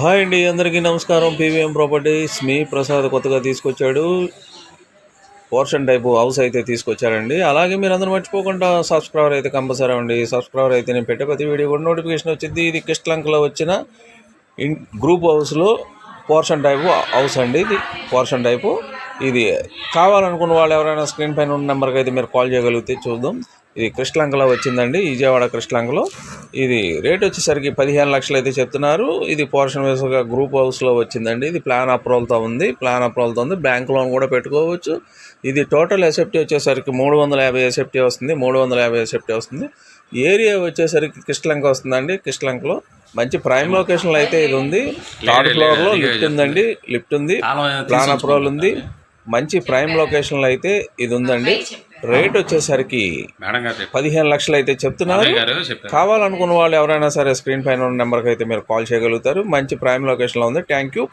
Hi అండి అందరికీ నమస్కారం. పీవీఎం ప్రాపర్టీస్ మీ ప్రసాద్ కొత్తగా తీసుకొచ్చాడు. పోర్షన్ టైపు హౌస్ అయితే తీసుకొచ్చారండి. అలాగే మీరు అందరూ మర్చిపోకుండా సబ్స్క్రైబర్ అయితే కంపల్సరీ అండి సబ్స్క్రైబర్ అయితే నేను పెట్టే ప్రతి వీడియో కూడా నోటిఫికేషన్ వచ్చింది. ఇది కిస్ట్లంకలో వచ్చిన ఇన్ గ్రూప్ హౌస్లో పోర్షన్ టైపు హౌస్ అండి ఇది. పోర్షన్ టైపు ఇది. కావాలనుకున్న వాళ్ళు ఎవరైనా స్క్రీన్ పైన ఉన్న నెంబర్కి అయితే మీరు కాల్ చేయగలిగితే చూద్దాం. ఇది కృష్ణలంకలో వచ్చిందండి. విజయవాడ కృష్ణలంకలో ఇది రేట్ వచ్చేసరికి పదిహేను లక్షలు అయితే చెప్తున్నారు. ఇది పోర్షన్ వేసుగా గ్రూప్ హౌస్లో వచ్చిందండి. ఇది ప్లాన్ అప్రూవల్తో ఉంది. ప్లాన్ అప్రూవల్తో ఉంది. బ్యాంక్ లోన్ కూడా పెట్టుకోవచ్చు. ఇది టోటల్ ఎసెప్టీ వచ్చేసరికి మూడు వందల యాభై ఎసెప్టీ వస్తుంది. మూడు వందల యాభై ఎసెప్టీ వస్తుంది. ఏరియా వచ్చేసరికి కృష్ణలంక వస్తుందండి. కృష్ణలంకలో మంచి ప్రైమ్ లొకేషన్లో అయితే ఇది ఉంది. థర్డ్ ఫ్లోర్లో లిఫ్ట్ ఉందండి. లిఫ్ట్ ఉంది. ప్లాన్ అప్రూవల్ ఉంది. మంచి ప్రైమ్ లొకేషన్లో అయితే ఇది ఉందండి. రేట్ వచ్చేసరికి పదిహేను లక్షలు అయితే చెప్తున్నారు. కావాలనుకున్న వాళ్ళు ఎవరైనా సరే స్క్రీన్ పైన ఉన్న నెంబర్కి అయితే మీరు కాల్ చేయగలుగుతారు. మంచి ప్రైమ్ లొకేషన్లో ఉంది. Thank you.